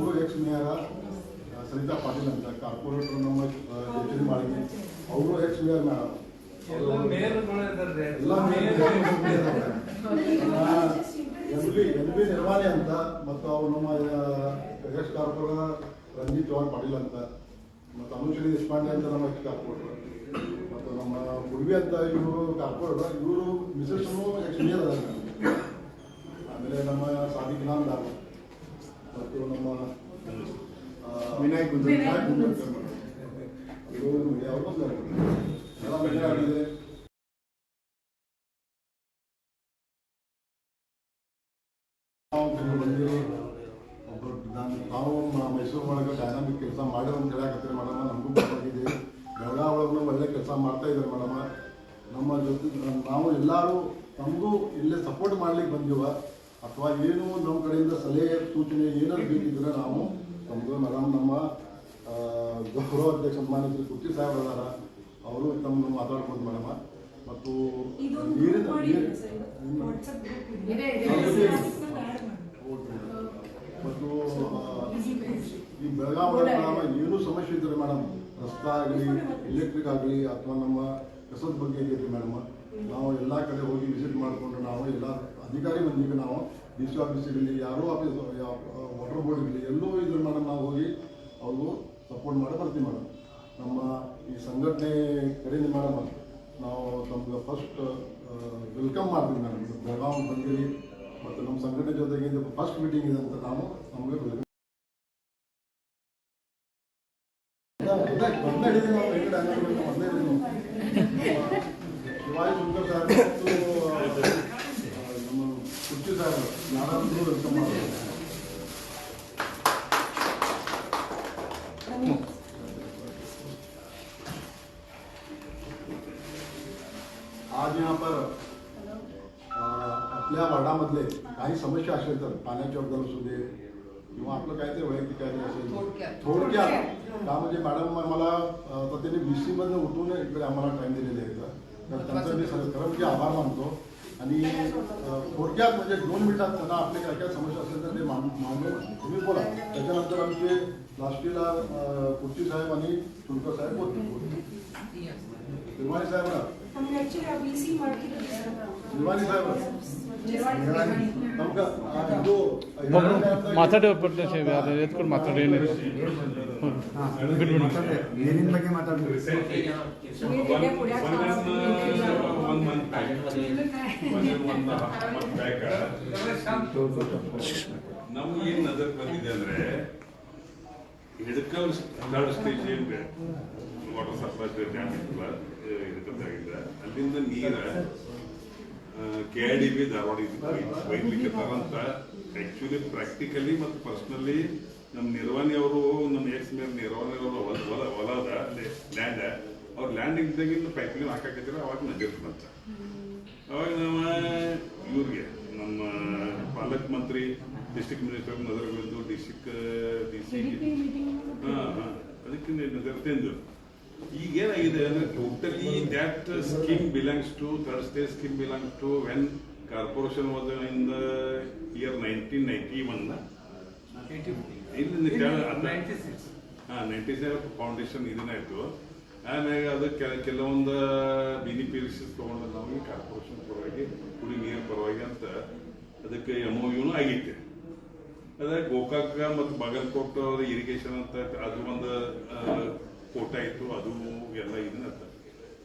ಅವರು ಎಕ್ಸ್ ಮೇಯರ ಸರಿತಾ ಪಾಟೀಲ್ ಅಂತ ಕಾರ್ಪೊರೇಟರ್ ನಮ್ಮ ಜೆಟಿ ಮಾಳಿಗೆ ಅವರು ಎಕ್ಸ್ ಮೇಯರ್ ಮೇಡಮ್ ಬಿ ಅಂತ ಮತ್ತು ಅವ್ರು ನಮ್ಮ ಎಕ್ಸ್ ಕಾರ್ಪೊರೇಟರ್ ರಂಜಿತ್ ಚೌಹಾಣ್ ಪಾಟೀಲ್ ಅಂತ ಮತ್ತು ಅನುಶ್ರೀ ದೇಶಪಾಂಡೆ ಅಂತ ನಮ್ಮ ಎಕ್ಸ್ ಕಾರ್ಪೊರೇಟರ್ ಮತ್ತು ನಮ್ಮ ಗುಡ್ವಿ ಅಂತ ಇವರು ಕಾರ್ಪೊರೇಟರ್ ಇವರು ಮಿಸಸ್ನು ಎಕ್ಸ್ ಮೇಯರ್ ಅದಾರ. ಆಮೇಲೆ ನಮ್ಮ ಸಾದಿಕ್ ಇನಾಮ್ದಾರ್ ಮತ್ತು ನಮ್ಮ ಗುಂಜರ್. ವಿನಾಯಕ್ ಇವರು ಯಾವ್ದು ಎಲ್ಲ ನಾವು ಕೆಲವು ಮಂದಿ ಒಬ್ಬರು ನಾನು ನಾವು ಮೈಸೂರು ಒಳಗೆ ಡೈನಾಮಿಕ್ ಕೆಲಸ ಮಾಡಿರೋ ಅಂತ ಹೇಳಕತ್ತೀರಿ ಮೇಡಮ್. ನಮಗೂ ಗೊತ್ತಾಗಿದೆ. ಬೆಳಗಾವಿ ಒಳಗೂ ಒಳ್ಳೆ ಕೆಲಸ ಮಾಡ್ತಾ ಇದ್ದಾರೆ ಮೇಡಮ್. ನಮ್ಮ ಜೊತೆ ನಾವು ಎಲ್ಲರೂ ನಮಗೂ ಇಲ್ಲೇ ಸಪೋರ್ಟ್ ಮಾಡ್ಲಿಕ್ಕೆ ಬಂದಿವ. ಅಥವಾ ಏನು ನಮ್ಮ ಕಡೆಯಿಂದ ಸಲಹೆ ಸೂಚನೆ ಏನಾದ್ರು ಬೇಕಿದ್ರೆ ನಾವು ನಮ್ಮದು ಮೇಡಮ್ ನಮ್ಮ ಗೌರವ ಅಧ್ಯಕ್ಷ ಸನ್ಮಾನ್ಯ ಕುಟ್ಟಿ ಸಾಹೇಬ್ ಅದಾರ ಅವರು ತಮ್ಮ ಮಾತಾಡ್ಕೊಂಡು ಮೇಡಮ್. ಮತ್ತು ಇದೊಂದು ನೀರಿನ. ಮತ್ತು ಈ ಬೆಳಗಾವಿ ಮೇಡಮ್ ನಾವು ಏನೂ ಸಮಸ್ಯೆ ಇದ್ರೆ ಮೇಡಮ್? ರಸ್ತೆ ಆಗಲಿ ಎಲೆಕ್ಟ್ರಿಕ್ ಆಗಲಿ ಅಥವಾ ನಮ್ಮ ಕಸದ ಬಗ್ಗೆ ಆಗೈತಿ ಮೇಡಮ್? ನಾವು ಎಲ್ಲ ಕಡೆ ಹೋಗಿ ವಿಸಿಟ್ ಮಾಡಿಕೊಂಡು ನಾವು ಎಲ್ಲ ಅಧಿಕಾರಿ ಬಂದೀಗ ನಾವು. ಡಿ ಸಿ ಆಫೀಸ್ ಇರಲಿ ಯಾರೋ ಆಫೀಸ್ ವಾಟರ್ ಬೋರ್ಡ್ ಇರಲಿ ಎಲ್ಲೋ ಇದ್ರ ಮೇಡಮ್ ನಾವು ಹೋಗಿ ಅವ್ರಿಗೆ ಸಪೋರ್ಟ್ ಮಾಡಿ ಬರ್ತೀವಿ ಮೇಡಮ್ ನಮ್ಮ ಈ ಸಂಘಟನೆ ಕಡೆಯಿಂದ ಮೇಡಮ್ ನಾವು ತಮ್ಗೆ ಫಸ್ಟ್ ವೆಲ್ಕಮ್ ಮಾಡ್ತೀವಿ ಮೇಡಮ್. ಬೆಳಗಾವಿ ಬಂದಿರಿ ಮತ್ತು ನಮ್ಮ ಸಂಘಟನೆ ಜೊತೆಗೆ ಫಸ್ಟ್ ಮೀಟಿಂಗ್ ಇದೆ ಅಂತ ನಾವು ನಮಗೆ ವೆಲ್ಕಮ್ ಮೊದ್ಲೇ ಹೇಳಿದ್ದೀನಿ ನಾವು ಶಂಕರ್ ಸರ್. आज यहाँ पर आपल्या वार्डामधले काही समस्या असेल तर पाण्याच्या बद्दल असू दे किंवा आपलं काहीतरी वैयक्तिक काहीतरी असेल थोडक्यात. थोडक्यात. का म्हणजे मॅडम मला तर त्यांनी बी सी मधनं उठून इकडे आम्हाला टाइम दिलेला आहे इथं. तर त्यांचा मी सर- खरं म्हणजे आभार मानतो. आणि थोडक्यात म्हणजे दोन मिनिटात त्यांना आपले काय काय समस्या असेल तर ते मान- मांडून तुम्ही बोला. त्याच्यानंतर आमचे लास्टीला अ, कुर्ची साहेब आणि चुलकर साहेब निर्माणी साहेब ಮಾತಾಡಿ ಅದು ಎತ್ಕೊಂಡು ಮಾತಾಡಿ ನೀರಿನ ಬಗ್ಗೆ ಮಾತಾಡ್ತೀವಿ. ನಮ್ಗೆ ಏನ್ ನಜರ್ ಬಂದಿದೆ ಅಂದ್ರೆ ಹಿಡ್ಕಲ್ ಹನ್ನೆರಡು ಸ್ಟೇಜ್ ಏನ್ ವಾಟರ್ ಸಪ್ಲೈ ಡ್ಯಾಮ್ ಹಿಡ್ಕಲ್ದಾಗಿದ್ದ ಅಲ್ಲಿಂದ ನೀರ K I D B Dharwad ಒಯ್ಲಿಕ್ಕೆ ತರಂತ ಆಕ್ಚುಲಿ ಪ್ರಾಕ್ಟಿಕಲಿ ಮತ್ತು ಪರ್ಸ್ನಲಿ ನಮ್ಮ ನಿರ್ವಾಣಿ ಅವರು ನಮ್ಮ ಎಕ್ಸ್ ಮೇಲೆ ನಿರ್ವಾಣಿ ಅವರು ಹೊಲ ಹೊಲ ಹೊಲದ ಲ್ಯಾಂಡ್ ಅವ್ರ ಲ್ಯಾಂಡ್ ಇದ್ದಾಗಿಂದ ಪೈಪ್ಲೈನ್ ಹಾಕಾಕಿದ್ರೆ ಅವಾಗ ನಜರ್ತಂತ ಅವಾಗ ನಮ್ಮ ಇವ್ರಿಗೆ ನಮ್ಮ ಪಾಲಕ್ ಮಂತ್ರಿ ಡಿಸ್ಟಿಕ್ ಮಿನಿಸ್ಟರ್ ನಗರಗಳಿದ್ದು ಡಿಸ್ಟಿಕ್ ಡಿ ಸಿ ಹಾ ಹಾಂ. ಅದಕ್ಕೆ ನಜರ್ತೇಂದು ಈಗ ಏನಾಗಿದೆ ಅಂದ್ರೆ totally that scheme belongs to third stage scheme belongs to when corporation was in the year nineteen ninety one ಇಲ್ಲಿ ನೈಂಟಿ ಹಾ ನೈಂಟಿ ಸೆವೆನ್ ಫೌಂಡೇಶನ್ ಇದನ್ನಾಯ್ತು ಆಮೇಲೆ ಅದು ಕೆಲ ಕೆಲವೊಂದು ಬೆನಿಫಿಷಸ್ ತೊಗೊಂಡು ನಾವು ಕಾರ್ಪೊರೇಷನ್ ಪರವಾಗಿ ಕುಡಿ ನೀರು ಪರವಾಗಿ ಅಂತ ಅದಕ್ಕೆ ಎಂ ಒ ಆಗಿತ್ತು ಅದ ಗೋಕಾಕ ಮತ್ತು ಬಾಗಲಕೋಟ್ ಇರಿಗೇಷನ್ ಅಂತ ಅದು ಒಂದು ಕೋಟ ಇತ್ತು, ಅದು ಎಲ್ಲ ಇದನ್ನ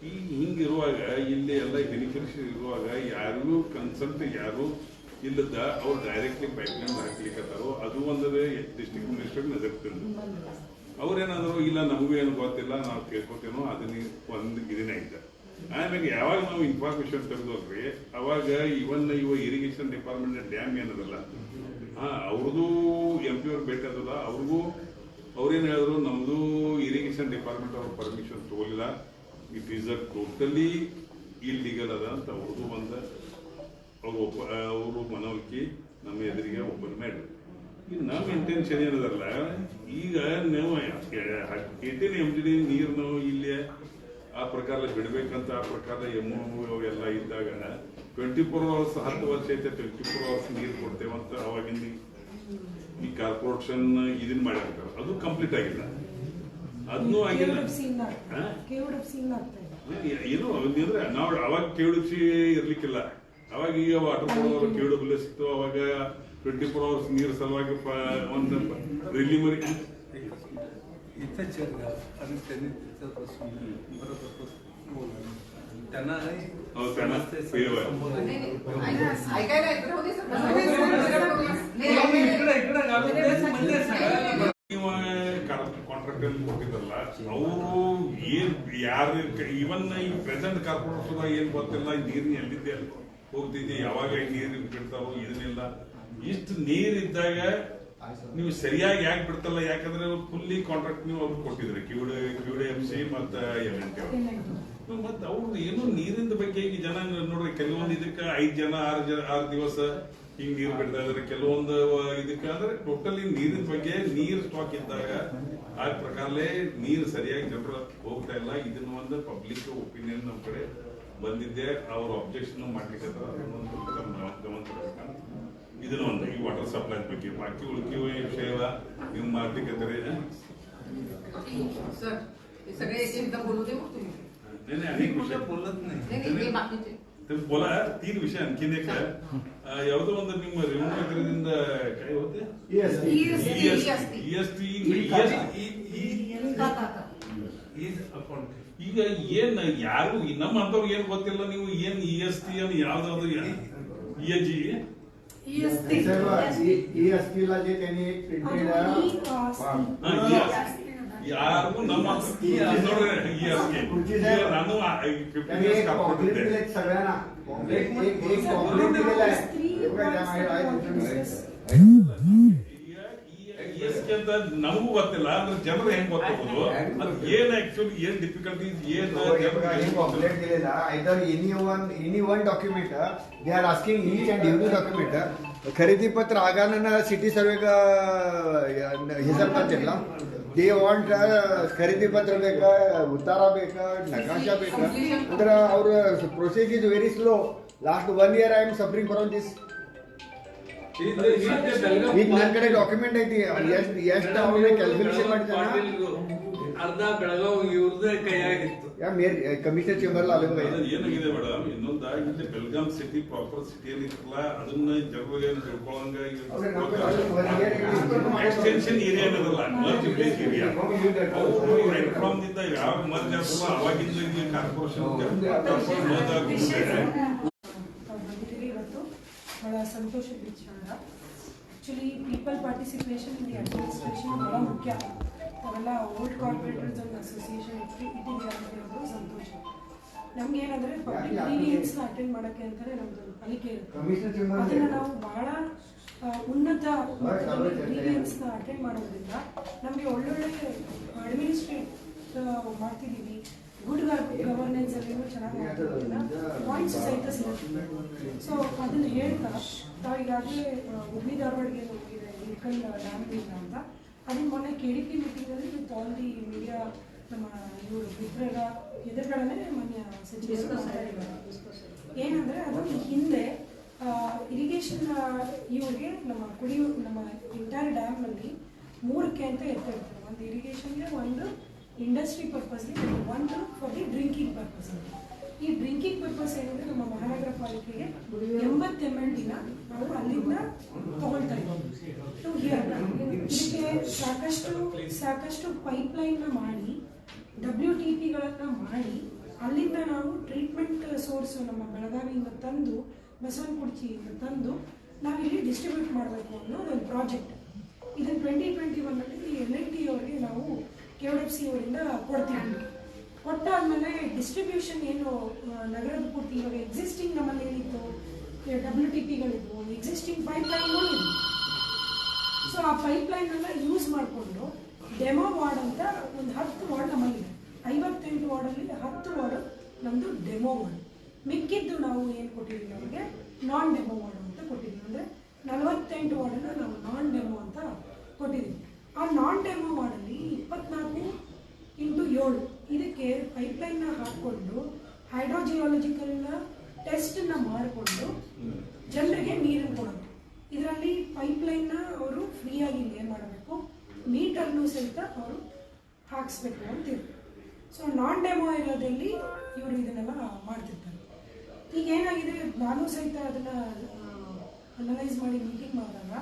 ಈ ಹಿಂಗಿರುವಾಗ, ಇಲ್ಲಿ ಎಲ್ಲ ಬೆನಿಫಿಷರಿ ಇರುವಾಗ ಯಾರಿಗೂ ಕನ್ಸಲ್ಟ್ ಯಾರು ಇಲ್ಲದ ಅವ್ರು ಡೈರೆಕ್ಟ್ಲಿ ಪೈಪ್ಲೈನ್ ಹಾಕ್ಲಿಕ್ಕತ್ತಾರೋ ಅದು ಒಂದು ಡಿಸ್ಟ್ರಿಕ್ಟ್ ಮಿನಿಸ್ಟರ್ ನಜರ್ತಿದ್ರು ಅವ್ರೇನಾದ್ರು, ಇಲ್ಲ, ನಮಗೂ ಏನು ಗೊತ್ತಿಲ್ಲ, ನಾವು ಕೇಳ್ಕೊತೇನೋ, ಅದನ್ನ ಒಂದು ಇದನ್ನ ಐತೆ. ಆಮೇಲೆ ಯಾವಾಗ ನಾವು ಇನ್ಫಾರ್ಮೇಶನ್ ತೆಗೆದೋಗ್ರಿ ಅವಾಗ ಇವನ್ ಇವ ಇರಿಗೇಷನ್ ಡಿಪಾರ್ಟ್ಮೆಂಟ್ ಡ್ಯಾಮ್ ಏನದಲ್ಲ, ಹಾ ಅವ್ರದ್ದು ಎಂ ಪಿ ಅವ್ರು ಅವ್ರಿಗೂ ಅವ್ರೇನ್ ಹೇಳಿದ್ರು, ನಮ್ದು ಇರಿಗೇಷನ್ ಡಿಪಾರ್ಟ್ಮೆಂಟ್ ಅವ್ರ ಪರ್ಮಿಷನ್ ತಗೊಳ್ಳಿಲ್ಲ. It is a totally illegal ಅದ ಅಂತ ಅವ್ರದ್ದು ಬಂದ ಅವ್ರು ಒಪ್ಪ ಅವರು ಮನವೊಲಿಕೆ ನಮ್ಮ ಎದುರಿಗೆ ಓಪನ್ ಮಾಡಿ ಈಗ ನಮ್ಮ ಇಂಟೆನ್ಷನ್ ಏನದಲ್ಲ, ಈಗ ನಾವು ಏಟೀನ್ ಎಂ ಜಿ ಡಿ ನೀರು ನಾವು ಇಲ್ಲಿ ಆ ಪ್ರಕಾರ ಬಿಡಬೇಕಂತ ಆ ಪ್ರಕಾರ ಎಮ್ಮು ಎಲ್ಲ ಇದ್ದಾಗ ಟ್ವೆಂಟಿ ಫೋರ್ ಅವರ್ಸ್ ಹತ್ತು ವರ್ಷ ಐತೆ ಟ್ವೆಂಟಿ ಫೋರ್ ಅವರ್ಸ್ ನೀರು ಕೊಡ್ತೇವಂತ ಅವಾಗಿಂದ. ಈ ಕಾರ್ಪೊರೇಷನ್ ಇದನ್ನ ಮಾಡಿರ್ತಾರೆ ಅದು ಕಂಪ್ಲೀಟ್ ಆಗಿಲ್ಲ ಅದನ್ನು ಆಗಿಲ್ಲ ಹಾ? ಏನು ಅಂದ್ರೆ ನಾವು ಅವಾಗ ಕೇಳಿಸಿ ಇರ್ಲಿಕ್ಕಿಲ್ಲ ಅವಾಗ ಈಗ ವಾಟರ್ ಪವರ್ ಕೇಳಬಲ್ ಸಿಕ್ತು ಅವಾಗ ಟ್ವೆಂಟಿ ಫೋರ್ ಅವರ್ಸ್ ನೀರ್ ಸಲುವಾಗಿ ಪ- ಒಂದು ರಿಲಿ ಮರಿ इथं चेरगाव आणि त्यांनी ಕಾಂಟ್ರಾಕ್ಟ್ ಕೊಟ್ಟಿದ್ದಲ್ಲ, ಅವರು ಏನ್ ಯಾರು ಇವನ್ ಈ ಪ್ರೆಸೆಂಟ್ ಕಾರ್ಪೊರೇಟ್ ಏನ್ ಗೊತ್ತಿಲ್ಲ ನೀರಿನ ಎಲ್ಲಿದ್ದೆ ಅಲ್ಲಿ? ಹೋಗ್ತಿದ್ದೆ, ಯಾವಾಗ ನೀರು ಬಿಡ್ತಾರೋ ಇದನ್ನೆಲ್ಲ ಇಷ್ಟು ನೀರ್ ಇದ್ದಾಗ ನೀವು ಸರಿಯಾಗಿ ಯಾಕೆ ಬಿಡ್ತಲ್ಲ? ಯಾಕಂದ್ರೆ ಫುಲ್ಲಿ ಕಾಂಟ್ರಾಕ್ಟ್ ನೀವು ಅವ್ರು ಕೊಟ್ಟಿದ್ರಿ. ಕ್ಯೂಡೆ ಕ್ಯೂಡೆ ಎಫ್ ಸಿ ಮತ್ತೆ ಎಲ್ ಎನ್ ಟಿ ಮತ್ತೆ ಅವ್ರು ಏನು ನೀರಿನ ಬಗ್ಗೆ ಈಗ ಜನ ನೋಡ್ರಿ, ಕೆಲವೊಂದು ಇದಕ್ಕೆ ಐದ್ ಜನ, ಆರು ಜನ, ಆರು ದಿವಸ ಹಿಂಗ್ ನೀರ್ ಬಿಡ್ತಾ ಇದಾರೆ ಕೆಲವೊಂದು ಇದಕ್ಕಾದ್ರೆ ಟೋಟಲಿ ನೀರಿನ ಬಗ್ಗೆ ನೀರ್ ಸ್ಟಾಕ್ ಇದ್ದಾಗ ಆ ಪ್ರಕಾರಲೇ ನೀರ್ ಸರಿಯಾಗಿ ಜನರು ಹೋಗ್ತಾ ಇಲ್ಲ. ಇದನ್ನ ಒಂದು ಪಬ್ಲಿಕ್ ಒಪಿನಿಯನ್ ನಮ್ಮ ಕಡೆ ಬಂದಿದ್ದೆ. ಅವ್ರ ಅಬ್ಜೆಕ್ಷನ್ ಮಾಡ್ಲಿಕ್ಕೆ ಇದನ್ನ ಒಂದು ಈ ವಾಟರ್ ಸಪ್ಲೈ ಬಗ್ಗೆ ಬಾಕಿ ಉಳ್ಕಿ ವಿಷಯ ನೀವು ಮಾಡ್ಲಿಕ್ಕೆ ಅನೇಕ ವಿಷಯ ते बोला तीन विषय ಯಾವುದೋ एक आहे ಒಂದು ನಿಮ್ಮ ರಿಮೂವ್ ಈಗ ಏನ್ ಯಾರು ನಮ್ಮ ಅಂತವ್ರಿಗೆ ಏನ್ ಗೊತ್ತಿಲ್ಲ ನೀವು ಏನ್ ಇಎಸ್ಟಿ ಅನ್ನು ಯಾವ್ದಾದ್ರು ಇಎಜಿ ईएसटी ईएसटी ला जे त्यांनी प्रिंटेड ಯಾರಿಗೂ ನಮ್ಮ ನೋಡ್ರಿ ಇ ಎಸ್ ಟಿ खुर्ची साहेब. ನಾನು ಫಿಫ್ಟೀನ್ त्यांनी ಇಯರ್ಸ್ एक पॉम्पलेट ಕಾಪಾಡಿದ್ದೆ दिले सगळ्यांना पॉम्पलेट एक एक पॉम्पलेट दिलेला आहे हे बघा, त्या मागे आहे तुमच्याकडे. ಇ ಎಸ್ ಟಿ ಅಂತ ನಮಗೂ ಗೊತ್ತಿಲ್ಲ ಅಂದ್ರೆ ಜನರು ಹೆಂಗ್ ಗೊತ್ತಾಗೋದು ಅದು ಏನ್ ಆಕ್ಚುಲಿ ಏನ್ ಡಿಫಿಕಲ್ಟೀಸ್ ಏನ್ हो, हे बघा, हे पॉम्पलेट दिलेला either any one any one document they are asking each and every document खरेदी पत्र आगानं सिटी सर्वे का हे ಸರ್ಪಂಚಲ್ಲ ದೇ ವಾಂಟ್ ಖರೀದಿ ಪತ್ರ ಬೇಕಾ ಉತ್ತಾರ ಬೇಕಾ ನಕಾಶ ಬೇಕಾ? ಅಂದ್ರೆ ಅವ್ರ process is very slow last one year I am suffering from this ಈಗ ನನ್ನ ಕಡೆ ಡಾಕ್ಯುಮೆಂಟ್ ಐತಿ ಎಷ್ಟು ಎಷ್ಟು ಅವ್ರಿಗೆ ಕ್ಯಾಲ್ಕುಲೇಷನ್ ಮಾಡಿದ್ದಾನ ಅರ್ಧ ಬೆಳಗಾವಿ ಇವ್ರದೇ ಕೈಯಾಗಿತ್ತು ಕಮಿಷನರ್ ಅಲ್ಲಿ ಅಲ್ಲೇ ಏನಾಗಿದೆ ಮೇಡಮ್ ಇನ್ನೊಂದ ಇಲ್ಲಿ ಬೆಲ್ಗಾಂ ಸಿಟಿ ಪ್ರಾಪರ್ ಸಿಟಿ ಇರ್ತಲ್ಲ ಅದನ್ನ ಜನರಿಗೆ ತಿಳ್ಕೊಳಂಗ ಎಕ್ಸ್ಟೆನ್ಷನ್ ಏರಿಯಾ ಅನ್ನೋದಲ್ಲ ಮರ್ಜ್ ವಿಲೇಜ್ ಏರಿಯಾ ಅವರು ರೈಟ್ ಫ್ರಮ್ ದಿಂದ ಯಾವ ಮಧ್ಯ ಆಗ್ತಲ್ಲ ಅವಾಗಿಂದ ಇಲ್ಲಿ ಕಾರ್ಪೊರೇಷನ್ ತಾವು ಬಂದಿದ್ದೀರಿ ಇವತ್ತು ಬಹಳ ಸಂತೋಷದ ವಿಚಾರ actually people participation in the administration ಬಹಳ ಮುಖ್ಯ ಅವೆಲ್ಲ ಓಲ್ಡ್ ಕಾರ್ಪೊರೇಟರ್ಸ್ ಅಂಡ್ ಅಸೋಸಿಯೇಷನ್ ಇಟ್ಟಿದ್ದೀವಿ ಅಂತ ಹೇಳೋದು ಸಂತೋಷ. ನಮ್ಗೆ ಏನಂದ್ರೆ ಪಬ್ಲಿಕ್ ಮೀಟಿಂಗ್ಸ್ ಅಟೆಂಡ್ ಮಾಡೋಕ್ಕೆ ಅಂತಾರೆ ನಮ್ದು ಕಲಿಕೆ ಇರುತ್ತೆ. ಅದನ್ನು ನಾವು ಬಹಳ ಉನ್ನತ ಗ್ರೀನಿಯನ್ಸ್ನ ಅಟೆಂಡ್ ಮಾಡೋದ್ರಿಂದ ನಮಗೆ ಒಳ್ಳೊಳ್ಳೆ ಅಡ್ಮಿನಿಸ್ಟ್ರೇಟ್ ಮಾಡ್ತಿದ್ದೀವಿ ಗುಡ್ ಗವರ್ನೆನ್ಸ್ ಅಲ್ಲಿ ಚೆನ್ನಾಗಿ ಪಾಯಿಂಟ್ಸ್ ಸಹಿತ ಸಿಗುತ್ತೆ ಸೊ ಅದನ್ನ ಹೇಳ್ತಾ ನಾವು ಈಗಾಗಲೇ ಹುಬ್ಳಿ ಧಾರವಾಡಗೆ ಹೋಗಿದೆ ಇಳ್ಕಲ್ ಡ್ಯಾಮ್ ಅಂತ. ಅದನ್ನ ಮೊನ್ನೆ ಕೆ ಡಿ ಪಿ ಮೀಟಿಂಗಲ್ಲಿ ವಿತ್ ಆಲ್ ದಿ ಮೀಡಿಯಾ ನಮ್ಮ ಇವರು ಮಿತ್ರರ ಎದುರುಗಡೆ ಮಾನ್ಯ ಸಚಿವರು ಏನಂದರೆ ಏನಂದ್ರೆ ಅದು ಹಿಂದೆ ಇರಿಗೇಷನ್ ಇವ್ರಿಗೆ ನಮ್ಮ ಕುಡಿಯೋ ನಮ್ಮ ಇಂಟೈರ್ ಡ್ಯಾಮ್ನಲ್ಲಿ ಮೂರಕ್ಕೆ ಅಂತ ಎತ್ತಿರ್ತಾರೆ. ಒಂದು ಇರಿಗೇಷನ್ಗೆ ಒಂದು ಇಂಡಸ್ಟ್ರಿ ಪರ್ಪಸ್ಗೆ ಒಂದು ಫಾರ್ ದಿ ಡ್ರಿಂಕಿಂಗ್ ಪರ್ಪಸ್ ಅಂತ ಈ ಡ್ರಿಂಕಿಂಗ್ ಪರ್ಪಸ್ ಏನಿದೆ ನಮ್ಮ ಮಹಾನಗರ ಪಾಲಿಕೆಗೆ ಎಂಬತ್ತು ಎಂ ಎಲ್ ದಿನ ನಾವು ಅಲ್ಲಿಂದ ತಗೊಳ್ತಾ ಇದ್ದೀವಿ ಹಿಯರ್ ಇದಕ್ಕೆ ಸಾಕಷ್ಟು ಸಾಕಷ್ಟು ಪೈಪ್ಲೈನ್ನ ಮಾಡಿ ಡಬ್ಲ್ಯೂ ಟಿ ಪಿಗಳನ್ನು ಮಾಡಿ ಅಲ್ಲಿಂದ ನಾವು ಟ್ರೀಟ್ಮೆಂಟ್ ಸೋರ್ಸು ನಮ್ಮ ಬೆಳಗಾವಿಯಿಂದ ತಂದು ಬಸವನಕುರ್ಚಿಯಿಂದ ತಂದು ನಾವಿಲ್ಲಿ ಡಿಸ್ಟ್ರಿಬ್ಯೂಟ್ ಮಾಡಬೇಕು ಅನ್ನೋ ಒಂದು ಪ್ರಾಜೆಕ್ಟ್ ಇದನ್ನು ಟ್ವೆಂಟಿ ಟ್ವೆಂಟಿ ಒನ್ನಲ್ಲಿ ಎಲ್ ಎನ್ ಟಿ ಅವರಿಗೆ ನಾವು ಕೆ ಎಫ್ ಸಿ ಅವರಿಂದ ಕೊಡ್ತೀವಿ. ಕೊಟ್ಟಾದ್ಮೇಲೆ ಡಿಸ್ಟ್ರಿಬ್ಯೂಷನ್ ಏನು ನಗರದ ಪೂರ್ತಿ ಇವಾಗ ಎಕ್ಸಿಸ್ಟಿಂಗ್ ನಮ್ಮಲ್ಲಿ ಏನಿತ್ತು ಡಬ್ಲ್ಯೂ ಟಿ ಪಿಗಳಿದ್ವು ಎಕ್ಸಿಸ್ಟಿಂಗ್ ಪೈಪ್ಲೈನ್ಗಳು ಇದ್ವು. ಸೊ ಆ ಪೈಪ್ಲೈನ್ ಅನ್ನ ಯೂಸ್ ಮಾಡಿಕೊಂಡು ಡೆಮೋ ವಾರ್ಡ್ ಅಂತ ಒಂದು ಹತ್ತು ವಾರ್ಡ್ ನಮ್ಮಲ್ಲಿದೆ ಐವತ್ತೆಂಟು ವಾರ್ಡಲ್ಲಿ ಹತ್ತು ವಾರ್ಡ್ ನಮ್ಮದು ಡೆಮೋ ವಾರ್ಡ್. ಮಿಕ್ಕಿದ್ದು ನಾವು ಏನು ಕೊಟ್ಟಿದ್ದೀವಿ ನಮಗೆ? ನಾನ್ ಡೆಮೋ ವಾರ್ಡ್ ಅಂತ ಕೊಟ್ಟಿದ್ದೀವಿ. ಅಂದರೆ ನಲವತ್ತೆಂಟು ವಾರ್ಡನ್ನು ನಾವು ನಾನ್ ಡೆಮೋ ಅಂತ ಕೊಟ್ಟಿದ್ದೀವಿ ಆ ನಾನ್ ಡೆಮೋ ವಾರ್ಡಲ್ಲಿ ಇಪ್ಪತ್ನಾಲ್ಕು ಇಂಟು ಏಳು ಇದಕ್ಕೆ ಪೈಪ್ಲೈನ್ನ ಹಾಕ್ಕೊಂಡು ಹೈಡ್ರೋಜಿಯಾಲಜಿಕಲ್ನ ಟೆಸ್ಟನ್ನ ಮಾಡಿಕೊಂಡು ಜನರಿಗೆ ನೀರನ್ನು ಕೊಡೋದು. ಇದರಲ್ಲಿ ಪೈಪ್ಲೈನ್ನ ಅವರು ಫ್ರೀ ಆಗಿ ಏನ್ ಮಾಡಬೇಕು? ಮೀಟರ್ನು ಸಹಿತ ಅವರು ಹಾಕ್ಸ್ಬೇಕು ಅಂತ ಸೊ ನಾನ್ ಡೆಮೋ ಇರೋದಲ್ಲಿ ಇವರು ಇದನ್ನೆಲ್ಲ ಮಾಡ್ತಿರ್ತಾರೆ. ಈಗ ಏನಾಗಿದೆ? ನಾನು ಸಹಿತ ಅದನ್ನ ಅನಲೈಸ್ ಮಾಡಿ ಮೀಟಿಂಗ್ ಮಾಡಿದಾಗ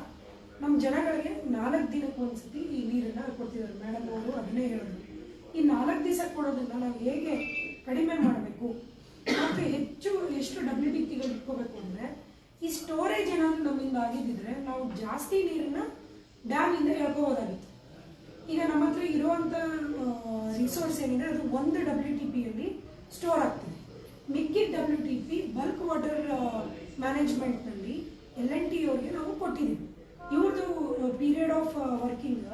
ನಮ್ಮ ಜನಗಳಿಗೆ ನಾಲ್ಕು ದಿನಕ್ಕೆ ಒಂದ್ಸತಿ ಈ ನೀರನ್ನ ಕೊಡ್ತಿದ್ದಾರೆ. ಮೇಡಮ್ ಅವರು ಅದನ್ನೇ ಹೇಳಿದ್ರು ಈ ನಾಲ್ಕು ದಿವಸ ಕೊಡೋದನ್ನ ನಾವು ಹೇಗೆ ಕಡಿಮೆ ಮಾಡಬೇಕು? ಮತ್ತು ಹೆಚ್ಚು, ಎಷ್ಟು ಡಬ್ಲ್ಯೂ ಇಟ್ಕೋಬೇಕು ಅಂದರೆ, ಈ ಸ್ಟೋರೇಜ್ ಏನಾದರೂ ನಮ್ಮಿಂದ ಆಗಿದ್ದಿದ್ರೆ ನಾವು ಜಾಸ್ತಿ ನೀರನ್ನ ಡ್ಯಾಮಿಂದ ಎಳ್ಕೋಬೋದಾಗಿತ್ತು. ಈಗ ನಮ್ಮ ಹತ್ರ ಇರುವಂಥ ರಿಸೋರ್ಸ್ ಏನಿದೆ, ಅದು ಒಂದು ಡಬ್ಲ್ಯೂ ಟಿ ಪಿಯಲ್ಲಿ ಸ್ಟೋರ್ ಆಗ್ತದೆ. ಮಿಕ್ಕಿದ W T P bulk water ಮ್ಯಾನೇಜ್ಮೆಂಟ್ನಲ್ಲಿ L N T ಅವ್ರಿಗೆ ನಾವು ಕೊಟ್ಟಿದ್ದೀವಿ. ಇವ್ರದ್ದು period of working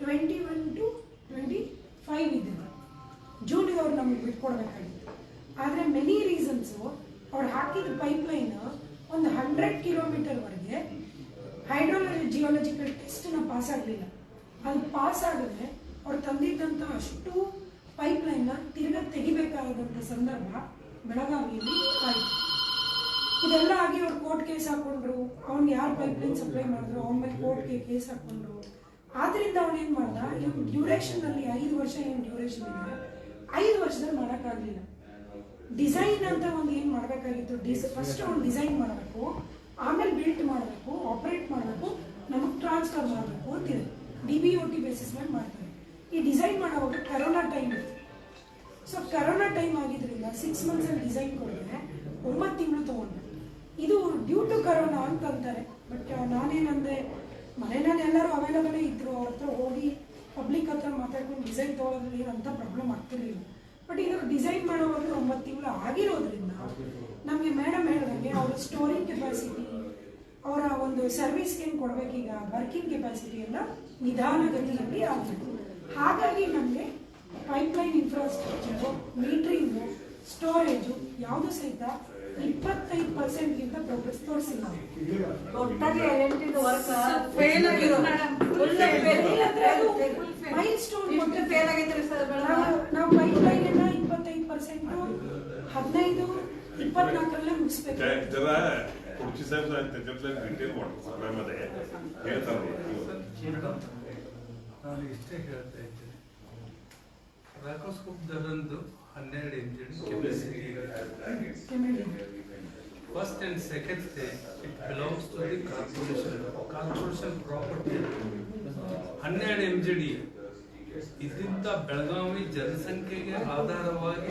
twenty one to twenty five ಇದ್ದಿದ್ದು. ಜೂನ್ಗೆ ಅವ್ರು ನಮಗೆ ಬಿಟ್ಕೊಡ್ಬೇಕಾಗಿತ್ತು. ಆದರೆ ಮೆನಿ ರೀಸನ್ಸು ಅವ್ರು ಹಾಕಿದ ಪೈಪ್ಲೈನ್ ಒಂದು ಹಂಡ್ರೆಡ್ ಕಿಲೋಮೀಟರ್ವರೆಗೆ ಹೈಡ್ರೋಲಜಿ ಜಿಯಾಲಜಿಕಲ್ನ ಪಾಸ್ ಆಗಲಿಲ್ಲ. ಅದು ಪಾಸ್ ಆಗದೆ ಅವ್ರು ತಂದಿದ್ದಂಥ ಅಷ್ಟು ಪೈಪ್ಲೈನ್ನ ತಿರ್ಗಾ ತೆಗಿಬೇಕಾದಂಥ ಸಂದರ್ಭ ಬೆಳಗಾವಿಯಲ್ಲಿ ಆಯಿತು. ಇದೆಲ್ಲ ಆಗಿ ಅವ್ರು ಕೋರ್ಟ್ ಕೇಸ್ ಹಾಕೊಂಡ್ರು. ಅವ್ನು ಯಾರು ಪೈಪ್ಲೈನ್ ಸಪ್ಲೈ ಮಾಡಿದ್ರು? ಅವ್ನ ಮೇಲೆ ಕೋರ್ಟ್ಗೆ ಕೇಸ್ ಹಾಕೊಂಡ್ರು. ಆದ್ದರಿಂದ ಅವ್ನು ಏನು ಮಾಡ್ದ? ಇವ್ನು ಡ್ಯೂರೇಷನಲ್ಲಿ ಐದು ವರ್ಷ ಏನು ಡ್ಯೂರೇಷನ್ ಇದೆ? ಐದು ವರ್ಷದಲ್ಲಿ ಮಾಡೋಕ್ಕಾಗಲಿಲ್ಲ. ಡಿಸೈನ್ ಅಂತ ಒಂದು ಏನು ಮಾಡಬೇಕಾಗಿತ್ತು? ಡಿಸ್ ಫಸ್ಟ್ ಒಂದು ಡಿಸೈನ್ ಮಾಡಬೇಕು ಆಮೇಲೆ ಬಿಲ್ಟ್ ಮಾಡಬೇಕು ಆಪರೇಟ್ ಮಾಡಬೇಕು ನಮಗೆ ಟ್ರಾನ್ಸ್ಫರ್ ಮಾಡಬೇಕು ಅಂತಿದೆ D B O T basis ಮೇಲೆ ಮಾಡ್ತಾರೆ ಈ ಡಿಸೈನ್ ಮಾಡೋವಾಗ ಕರೋನಾ ಟೈಮ್ ಇತ್ತು. ಸೊ ಕರೋನಾ ಟೈಮ್ ಆಗಿದ್ರಿಂದ ಸಿಕ್ಸ್ ಮಂತ್ಸಲ್ಲಿ ಡಿಸೈನ್ ಕೊಡಿದ್ರೆ ಒಂಬತ್ತು ತಿಂಗಳು ತೊಗೊಂಡೆ. ಇದು ಡ್ಯೂ ಟು ಕರೋನಾ ಅಂತ ಅಂತಾರೆ. ಬಟ್ ನಾನೇನಂದೆ ಮನೆಯಲ್ಲಿ ಎಲ್ಲರೂ ಅವೈಲಬಲೇ ಇದ್ದರು ಅವ್ರ ಹತ್ರ ಹೋಗಿ ಪಬ್ಲಿಕ್ ಹತ್ರ ಮಾತಾಡ್ಕೊಂಡು ಡಿಸೈನ್ ತೊಗೊಳೋದ್ರಲ್ಲಿ ಏನಂತ ಪ್ರಾಬ್ಲಮ್ ಆಗ್ತಿರ್ಲಿಲ್ಲ. ಬಟ್ ಇದ್ರ ಡಿಸೈನ್ ಮಾಡೋವಾಗ ಒಂಬತ್ತು ತಿಂಗಳು ಆಗಿರೋದ್ರಿಂದ ನಮಗೆ ಮೇಡಮ್ ಹೇಳಿದಂಗೆ ಅವ್ರ ಸ್ಟೋರಿಂಗ್ ಕೆಪಾಸಿಟಿ ಅವರ ಒಂದು ಸರ್ವಿಸ್ಗೇನು ಕೊಡಬೇಕೀಗ ವರ್ಕಿಂಗ್ ಕೆಪಾಸಿಟಿ ಎಲ್ಲ ನಿಧಾನಗತಿಯಲ್ಲಿ ಆಗಬೇಕು. ಹಾಗಾಗಿ ನಮಗೆ ಪೈಪ್ಲೈನ್ ಇನ್ಫ್ರಾಸ್ಟ್ರಕ್ಚರು ಮೀಟ್ರಿಂಗು ಸ್ಟೋರೇಜು ಯಾವುದು ಸಹಿತ ಇಪ್ಪತ್ತೈದು ಪರ್ಸೆಂಟ್ಗಿಂತ ಗಿಂತ ಒಟ್ಟಾಗಿ ಐಡೆಂಟಿಟಿ ವರ್ಕ್ ಫೇಲ್ ಆಗಿರೋ ಒಳ್ಳೆ ಫೇಲ್ ನಾವು ಇಪ್ಪತ್ತೈದು ಪರ್ಸೆಂಟ್ ಹದಿನೈದು ಇಪ್ಪತ್ನಾಲ್ಕರಲ್ಲೇ ಮುಗಿಸ್ಬೇಕು. ಹೇಳ್ತಾರೆ ನಾನು ಇಷ್ಟೇ ಹೇಳ್ತಾ ಇದ್ದೀನಿ. ರಾಕೋಸ್ಕೋಪ್ ದರಂದು 100 engines chemistry. First and second thing, it belongs to the corporation. Corporation property. 100 MJD ಇದ್ರಿಂದ ಬೆಳಗಾವಿ ಜನಸಂಖ್ಯೆಗೆ ಆಧಾರವಾಗಿ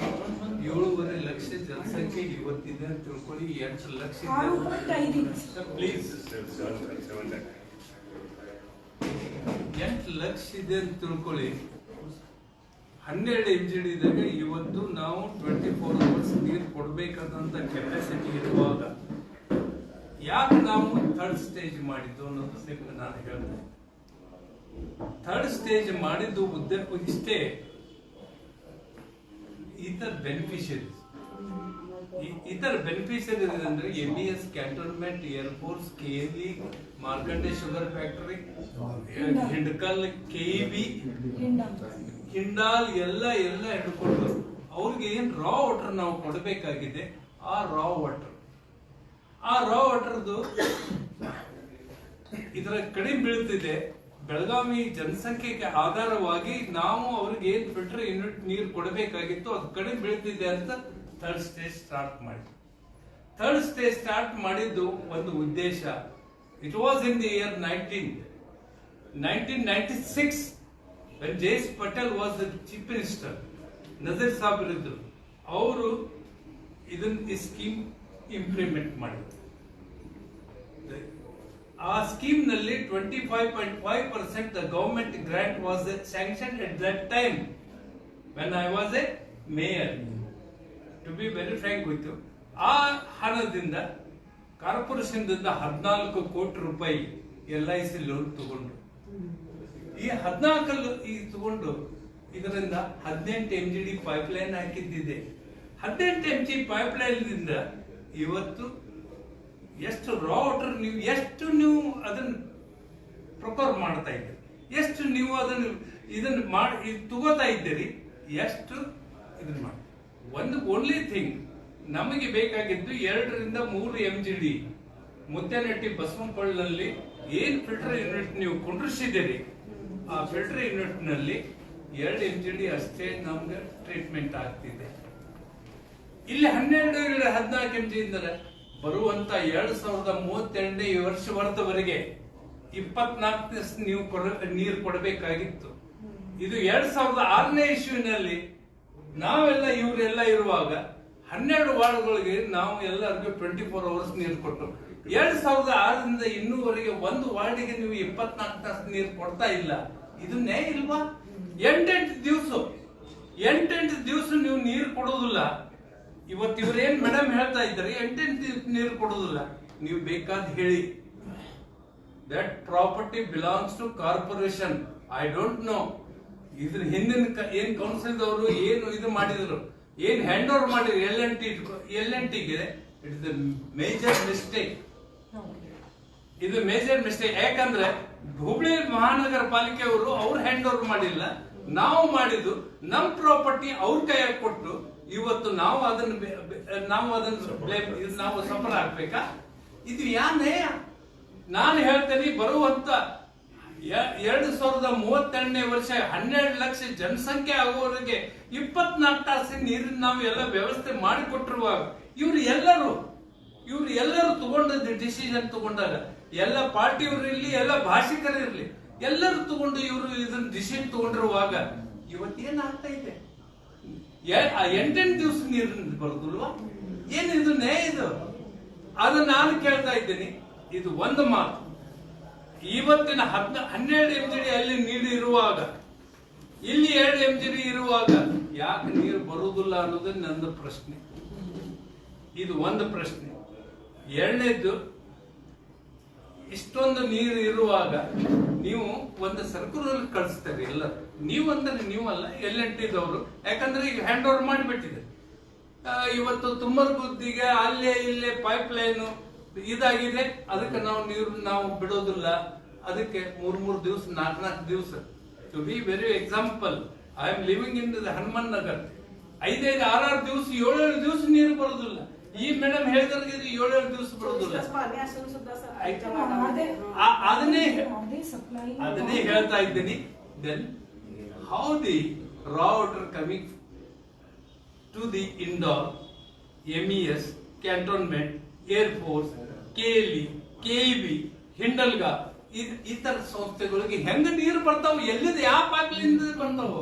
ಏಳುವರೆ ಲಕ್ಷ ಜನಸಂಖ್ಯೆ ಇವತ್ತಿದೆ ಅಂತ ತಿಳ್ಕೊಳ್ಳಿ ಎಂಟು ಲಕ್ಷ ಪ್ಲೀಸ್ ಎಂಟು ಲಕ್ಷ ಇದೆ ಅಂತ ತಿಳ್ಕೊಳ್ಳಿ ಹನ್ನೆರಡು ಇಂಜಿನ್ ಇದ್ದಾಗ ಇವತ್ತು ನಾವು ಟ್ವೆಂಟಿ ಫೋರ್ ಅವರ್ಸ್ ನೀರು ಕೊಡಬೇಕಾದಂತ ಕೆಪಾಸಿಟಿ ಇರುವಾಗ ಯಾಕೆ ನಾವು ಥರ್ಡ್ ಸ್ಟೇಜ್ ಮಾಡಿದ್ದು ಅನ್ನೋದು ನಿಮ್ಗೆ ನಾನು ಹೇಳ್ತೇನೆ ಥರ್ಡ್ ಸ್ಟೇಜ್ ಮಾಡಿದ್ದು ಉದ್ದಕ್ಕೂ ಇಷ್ಟೇ ಇತರ ಬೆನಿಫಿಷರೀಸ್ ಇತರ ಬೆನಿಫಿಷರೀಸ್ ಅಂದ್ರೆ M B S cantonment air force K L Markandey sugar factory ಹಿಂಡಕಲ್ K B ಹಿಂಡಾಲ್ ಎಲ್ಲ ಎಲ್ಲ ಹಿಡ್ಕೊಂಡು ಅವ್ರಿಗೆ ಏನ್ ರಾ ವಾಟರ್ ನಾವು ಕೊಡಬೇಕಾಗಿದೆ? ಆ ರಾ ವಾಟರ್ ಆ ರಾ ವಾಟರ್ದು ಇದರ ಕಡಿಮೆ ಬೀಳ್ತಿದೆ. ಬೆಳಗಾವಿ ಜನಸಂಖ್ಯೆಗೆ ಆಧಾರವಾಗಿ ನಾವು ಅವ್ರಿಗೆ ಏನ್ ಫಿಲ್ಟರ್ ಯೂನಿಟ್ ನೀರು ಕೊಡಬೇಕಾಗಿತ್ತು, ಅದು ಕಡಿಮೆ ಬೀಳ್ತಿದೆ ಅಂತ ಥರ್ಡ್ ಸ್ಟೇಜ್ ಸ್ಟಾರ್ಟ್ ಮಾಡಿ ಥರ್ಡ್ ಸ್ಟೇಜ್ ಸ್ಟಾರ್ಟ್ ಮಾಡಿದ್ದು ಒಂದು ಉದ್ದೇಶ. It was in the year nineteen nineteen ninety six ಜೇಸ್ Patel was the chief minister Nazir Sab ಇದ್ದರು ಅವರು ಇದನ್ನ ಈ ಸ್ಕೀಮ್ ಇಂಪ್ಲಿಮೆಂಟ್ ಮಾಡಿದ್ರು. ಆ ಸ್ಕೀಮ್ನಲ್ಲಿ twenty five point five percent the government grant was sanction at that time when I was a mayor to be very frank with ಆ ಹಣದಿಂದ corporation ದಿಂದ ಹದಿನಾಲ್ಕು ಕೋಟಿ ರೂಪಾಯಿ ಎಲ್ ಐ ಸಿ ಲೋನ್ ತಗೊಂಡು ಈ ಹದಿನಾಲ್ಕಲ್ಲು ಈ ತಗೊಂಡು ಇದರಿಂದ ಹದಿನೆಂಟು M G D pipe line ಹಾಕಿದ್ದಿದೆ. ಹದಿನೆಂಟು ಎಂ ಜಿ ಪೈಪ್ ಲೈನ್ ದಿಂದ ಇವತ್ತು ಎಷ್ಟು ರಾ ವಾಟರ್ ನೀವು, ಎಷ್ಟು ನೀವು ಅದನ್ನ ಪ್ರೊಕರ್ ಮಾಡ್ತಾ ಇದ್ದೀರಿ? ಎಷ್ಟು ನೀವು ಅದನ್ನು ಇದನ್ನ ಮಾಡಿ ತಗೋತಾ ಇದ್ದೀರಿ? ಎಷ್ಟು ಇದನ್ನ ಮಾಡಿ. ಒಂದು ಓನ್ಲಿ ಥಿಂಗ್ ನಮಗೆ ಬೇಕಾಗಿದ್ದು ಎರಡರಿಂದ ಮೂರು ಎಂ ಜಿ ಡಿ ಮುದ್ದೆನಟ್ಟಿ ಬಸವನಕೊಳ್ಳಲ್ಲಿ ಏನ್ ಫಿಲ್ಟರ್ ಯೂನಿಟ್ ನೀವು ಕುಂಡ್ರಿಸಿದ್ದೀರಿ? ಆ ಫಿಲ್ಟರ್ ಯೂನಿಟ್ನಲ್ಲಿ ಎರಡು ಡಿ ಅಷ್ಟೇ ನಮ್ಗೆ ಟ್ರೀಟ್ಮೆಂಟ್ ಆಗ್ತಿದೆ. ಇಲ್ಲಿ ಹನ್ನೆರಡು ಎರಡು ಹದಿನಾಲ್ಕು ಎಂ ಜಿ ಇಂದರೆ ಬರುವಂತ ಎರಡ್ ಸಾವಿರದ ಮೂವತ್ತೆರಡನೇ ವರ್ಷ ಇಪ್ಪತ್ನಾಲ್ಕು ದಿವಸ ನೀವು ನೀರು ಕೊಡಬೇಕಾಗಿತ್ತು. ಇದು ಎರಡ್ ಸಾವಿರದ ಆರನೇ ಇಶ್ಯೂನಲ್ಲಿ ನಾವೆಲ್ಲ ಇವರೆಲ್ಲ ಇರುವಾಗ ಹನ್ನೆರಡು ವಾರ್ಡ್ಗಳಿಗೆ ನಾವು ಎಲ್ಲರಿಗೂ ಟ್ವೆಂಟಿ ಫೋರ್ ಅವರ್ಸ್ ನೀರು ಕೊಟ್ಟು ಎರಡ್ ಸಾವಿರದ ಆರರಿಂದ ಇನ್ನೂವರೆಗೆ ಒಂದು ವಾರ್ಡಿಗೆ ನೀವು ಇಪ್ಪತ್ನಾಲ್ಕು ತಾಸು ನೀರು ಕೊಡ್ತಾ ಇಲ್ಲ. ಇದನ್ನೇ ಇಲ್ವಾ? ಎಂಟೆಂಟು ದಿವಸ. ಎಂಟೆಂಟು ದಿವಸ ನೀವು ನೀರು ಕೊಡೋದಿಲ್ಲ ಇವತ್ತು ಇವ್ರೇನ್ ಮೇಡಮ್ ಹೇಳ್ತಾ ಇದ್ದಾರೆ, ಎಂಟೆಂಟು ದಿವಸ ನೀರು ಕೊಡೋದಿಲ್ಲ ನೀವು ಬೇಕಾದ ಹೇಳಿ. That property belongs to corporation I don't know ಇದ್ರ ಹಿಂದಿನ ಏನ್ ಕೌನ್ಸಿಲ್ದವರು ಏನು ಇದು ಮಾಡಿದ್ರು? ಏನ್ ಹ್ಯಾಂಡ್ ಓವರ್ ಮಾಡಿದ್ರು L N T L N ಟಿಗೆ ಇಟ್ ಇಸ್ ಮೇಜರ್ ಮಿಸ್ಟೇಕ್ ಇದು ಮೇಜರ್ ಮಿಸ್ಟೇಕ್ ಯಾಕಂದ್ರೆ ಹುಬ್ಳಿ ಮಹಾನಗರ ಪಾಲಿಕೆಯವರು ಅವ್ರು ಹ್ಯಾಂಡ್ ಓವರ್ ಮಾಡಿಲ್ಲ. ನಾವು ಮಾಡಿದ್ದು ನಮ್ ಪ್ರಾಪರ್ಟಿ ಅವ್ರ ಕೈಯಾಗ ಕೊಟ್ಟು ಇವತ್ತು ನಾವು ಅದನ್ನ ನಾವು ಅದನ್ನ ನಾವು ಸಫಲ ಆಗ್ಬೇಕಾ? ಇದು ಯಾನೇ ನಾನು ಹೇಳ್ತೇನೆ, ಬರುವಂತ ಎರಡು ಸಾವಿರದ ಮೂವತ್ತೆರಡನೇ ವರ್ಷ ಹನ್ನೆರಡು ಲಕ್ಷ ಜನಸಂಖ್ಯೆ ಆಗುವವರೆಗೆ ಇಪ್ಪತ್ನಾಲ್ಕು ತಾಸಿನ ನೀರಿನ ನಾವು ಎಲ್ಲ ವ್ಯವಸ್ಥೆ ಮಾಡಿಕೊಟ್ಟಿರುವಾಗ ಇವರು ಎಲ್ಲರೂ ಇವ್ರು ಎಲ್ಲರೂ ತಗೊಂಡದ್ದು ಡಿಸಿಷನ್ ತಗೊಂಡಾಗ. ಎಲ್ಲ ಪಾರ್ಟಿಯವರು ಇರ್ಲಿ, ಎಲ್ಲ ಭಾಷಿಕರು ಎಲ್ಲರೂ ತಗೊಂಡು ಇವರು ಇದನ್ನ ಡಿಸಿಷನ್ ತಗೊಂಡಿರುವಾಗ ಇವತ್ತೇನ್ ಆಗ್ತಾ ಇದೆ? ಎಂಟೆಂಟು ದಿವಸ ನೀರು ಬರುದಿಲ್ವಾ? ಇದು ನೇ ಇದು? ಅದು ನಾನು ಕೇಳ್ತಾ ಇದ್ದೀನಿ. ಇದು ಒಂದು ಮಾತು. ಇವತ್ತಿನ ಹದ್ನ ಹನ್ನೆರಡು ಎಂ ಜಿ ಡಿ ಅಲ್ಲಿ ನೀರು ಇರುವಾಗ, ಇಲ್ಲಿ ಎರಡು ಎಂ ಜಿ ಡಿ ಇರುವಾಗ ಯಾಕೆ ನೀರು ಬರುವುದಿಲ್ಲ ಅನ್ನೋದು ನನ್ನ ಪ್ರಶ್ನೆ. ಇದು ಒಂದು ಪ್ರಶ್ನೆ. ಎರಡನೇದ್ದು, ಇಷ್ಟೊಂದು ನೀರು ಇರುವಾಗ ನೀವು ಒಂದು ಸರ್ಕುಲರ್ ಕಳಿಸ್ತಾರೆ ಎಲ್ಲ ನೀವು ಅಂದ್ರೆ ನೀವಲ್ಲ ಎಲ್ ಎನ್ ಯಾಕಂದ್ರೆ ಈಗ ಹ್ಯಾಂಡ್ ಓವರ್ ಮಾಡಿಬಿಟ್ಟಿದೆ ಇವತ್ತು ತುಂಬರ ಬುದ್ಧಿಗೆ ಅಲ್ಲೇ ಇಲ್ಲೇ ಪೈಪ್ ಲೈನ್ ಇದಾಗಿದೆ. ಅದಕ್ಕೆ ನಾವು ನೀರು ನಾವು ಬಿಡೋದಿಲ್ಲ. ಅದಕ್ಕೆ ಮೂರ್ ಮೂರು ದಿವಸ, ನಾಲ್ಕು ನಾಲ್ಕು ದಿವಸ. To be very example I am living in Hanuman Nagar ಐದೈದು, ಆರಾರು ದಿವಸ, ಏಳೇಳು ದಿವಸ ನೀರು ಬರೋದಿಲ್ಲ. ಈ ಮೇಡಮ್ ಹೇಳಿದ್ರೆ ಏಳು ದಿವಸ ಬಿಡೋದಿಲ್ಲ ಅದನ್ನೇ ಅದನ್ನೇ ಹೇಳ್ತಾ ಇದ್ದೀನಿ. Then how the raw water coming to the indoor MES cantonment air force KLE B Hindalga ಈ ತರ ಸಂಸ್ಥೆಗಳಿಗೆ ಹೆಂಗ ನೀರು ಬರ್ತಾವ ಎಲ್ಲಿದ ಯಾವ ಪಾಕ್ಲಿಂದ ಬರ್ತಾವ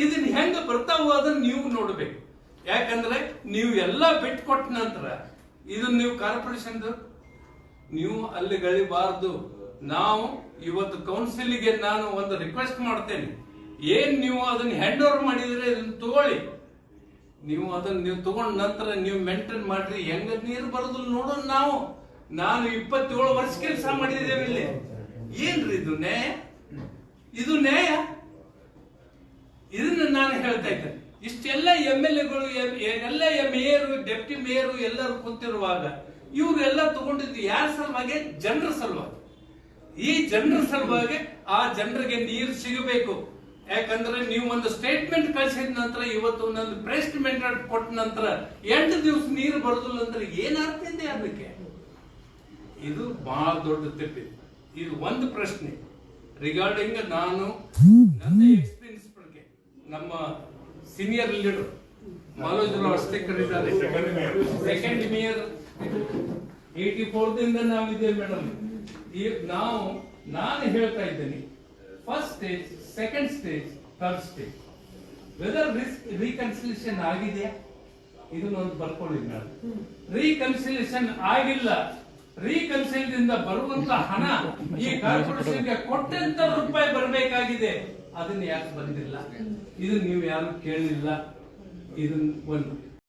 ಇದನ್ನ ಹೆಂಗ ಬರ್ತಾವ ಅದನ್ನ ನೀವು ನೋಡ್ಬೇಕು. ಯಾಕಂದ್ರೆ ನೀವು ಎಲ್ಲ ಬಿಟ್ಕೊಟ್ಟ ನಂತರ ಇದನ್ನ ನೀವು ಕಾರ್ಪೊರೇಷನ್ ನೀವು ಅಲ್ಲಿ ಗಳಿಬಾರದು. ನಾವು ಇವತ್ತು ಕೌನ್ಸಿಲ್ಗೆ ನಾನು ಒಂದು ರಿಕ್ವೆಸ್ಟ್ ಮಾಡ್ತೇನೆ. ಏನ್ ನೀವು ಅದನ್ನ ಹ್ಯಾಂಡ್ ಓವರ್ ಮಾಡಿದ್ರೆ ಇದನ್ನ ತಗೊಳ್ಳಿ. ನೀವು ಅದನ್ನ ನೀವು ತಗೊಂಡ ನಂತರ ನೀವು ಮೇಂಟೈನ್ ಮಾಡ್ರಿ. ಹೆಂಗ ನೀರು ಬರೋದು ನೋಡೋಣ ನಾವು. ನಾನು ಇಪ್ಪತ್ತೇಳು ವರ್ಷ ಕೆಲಸ ಮಾಡಿದ್ದೇವೆ ಇಲ್ಲಿ. ಏನ್ರಿ ಇದು ನ್ಯಾಯ? ಇದು ನ್ಯಾಯ? ಇದನ್ನ ನಾನು ಹೇಳ್ತಾ ಇದ್ದೇನೆ. ಇಷ್ಟೆಲ್ಲ ಎಂ ಎಲ್ ಎಗಳು ಎಲ್ಲ ಮೇಯರು, ಡೆಪ್ಟಿ ಮೇಯರು ಎಲ್ಲರೂ ಕೂತಿರುವಾಗ ಇವರೆಲ್ಲ ತಗೊಂಡಿದ್ದು ಯಾರ ಸಲುವಾಗಿ? ಜನರ ಸಲುವಾಗಿ. ಈ ಜನರ ಸಲುವಾಗಿ ಆ ಜನರಿಗೆ ನೀರು ಸಿಗಬೇಕು. ಯಾಕಂದ್ರೆ ನೀವು ಒಂದು ಸ್ಟೇಟ್ಮೆಂಟ್ ಕಳಿಸಿದ ನಂತರ, ಇವತ್ತು ಒಂದೊಂದು ಪ್ರೆಸ್ ಮೆಂಟ್ ಕೊಟ್ಟ ನಂತರ ಎಂಟು ದಿವಸ ನೀರು ಬರೋದಿಲ್ಲ ಅಂದ್ರೆ ಏನಾಗ್ತಿದೆ ಅದಕ್ಕೆ ಇದು ಬಹಳ ದೊಡ್ಡ ತಪ್ಪಿದೆ ಇದು ಒಂದು ಪ್ರಶ್ನೆ. ರಿಗಾರ್ಡಿಂಗ್ ನಾನು, ನನ್ನ ಎಕ್ಸ್ಪೀರಿಯನ್ಸ್ ಬಗ್ಗೆ, ನಮ್ಮ ಸೀನಿಯರ್ ಲೀಡರ್ ಮನೋಜ್ ಅಷ್ಟೇ ಕರೀತಾರೆ ಸೆಕೆಂಡ್ ಮೇಯರ್ ಏಯ್ಟಿ ದಿಂದ ನಾವು ಇದೆ ಮೇಡಮ್ ನಾವು ನಾನು ಹೇಳ್ತಾ ಇದ್ದೇನೆ first stage second stage third stage whether risk reconciliation ಆಗಿದೆಯಾ? ಇದನ್ನೊಂದು ಬರ್ಕೊಳ್ಳಿ ಮೇಡಮ್ ರೀಕನ್ಸಿಲೇಷನ್ ಆಗಿಲ್ಲ. ರೀಕನ್ಸಿಲ್ ದಿಂದ ಬರುವಂತ ಹಣ ಈ ಕಾರ್ಪೊರೇಷನ್ಗೆ ಕೊಟ್ಟಂತ ರೂಪಾಯಿ ಬರಬೇಕಾಗಿದೆ. ಅದನ್ನ ಯಾಕೆ ಬಂದಿಲ್ಲ. ಇದನ್ನ ನೀವು ಯಾರು ಕೇಳಲಿಲ್ಲ. ಇದನ್ನ ಒಂದು